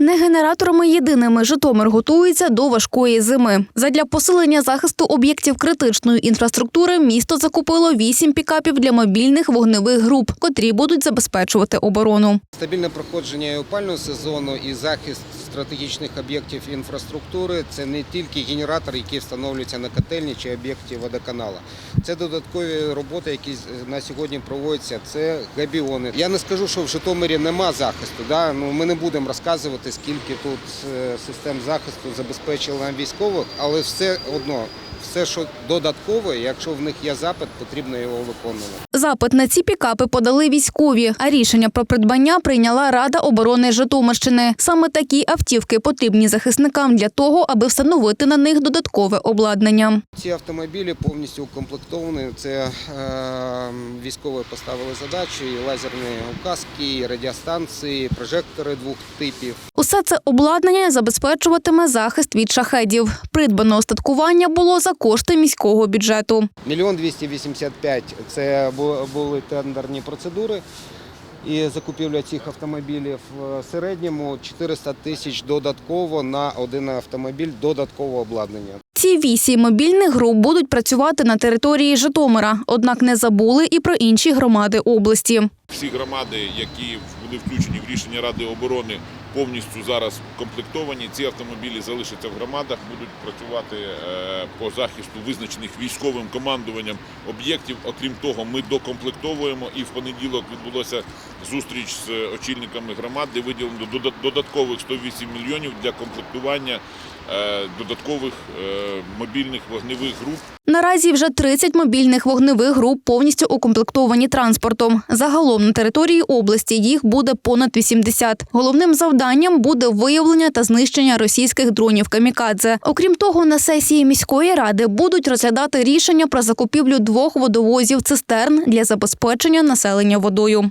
Не генераторами єдиними Житомир готується до важкої зими. Задля посилення захисту об'єктів критичної інфраструктури місто закупило вісім пікапів для мобільних вогневих груп, котрі будуть забезпечувати оборону. Стабільне проходження опального сезону і захист стратегічних об'єктів інфраструктури це не тільки генератор, який встановлюється на котельні чи об'єкті водоканала. Це додаткові роботи, які на сьогодні проводяться. Це габіони. Я не скажу, що в Житомирі нема захисту. Да? Ну, ми не будемо розказувати, скільки тут е, систем захисту забезпечили нам військових, але все одно, все, що додаткове, якщо в них є запит, потрібно його виконувати. Запит на ці пікапи подали військові, а рішення про придбання прийняла Рада оборони Житомирщини. Саме такі автівки потрібні захисникам для того, аби встановити на них додаткове обладнання. Ці автомобілі повністю укомплектовані. Це е, військові поставили задачі, і лазерні указки, і радіостанції, прожектори двох типів. Усе це обладнання забезпечуватиме захист від шахедів. Придбане остаткування було за кошти міського бюджету. Мільйон 285 – це бу- були тендерні процедури. І закупівля цих автомобілів в середньому 400 тисяч додатково на один автомобіль додаткового обладнання. Ці вісім мобільних груп будуть працювати на території Житомира, однак не забули і про інші громади області. Всі громади, які були включені в рішення Ради оборони, повністю зараз комплектовані. Ці автомобілі залишаться в громадах, будуть працювати е, по захисту визначених військовим командуванням об'єктів. Окрім того, ми докомплектовуємо і в понеділок відбулося зустріч з очільниками громад, де виділено дода- додаткових 108 мільйонів для комплектування е, додаткових е, мобільних вогневих груп Наразі вже 30 мобільних вогневих груп повністю укомплектовані транспортом. Загалом на території області їх буде понад 80. Головним завданням буде виявлення та знищення російських дронів камікадзе. Окрім того, на сесії міської ради будуть розглядати рішення про закупівлю двох водовозів цистерн для забезпечення населення водою.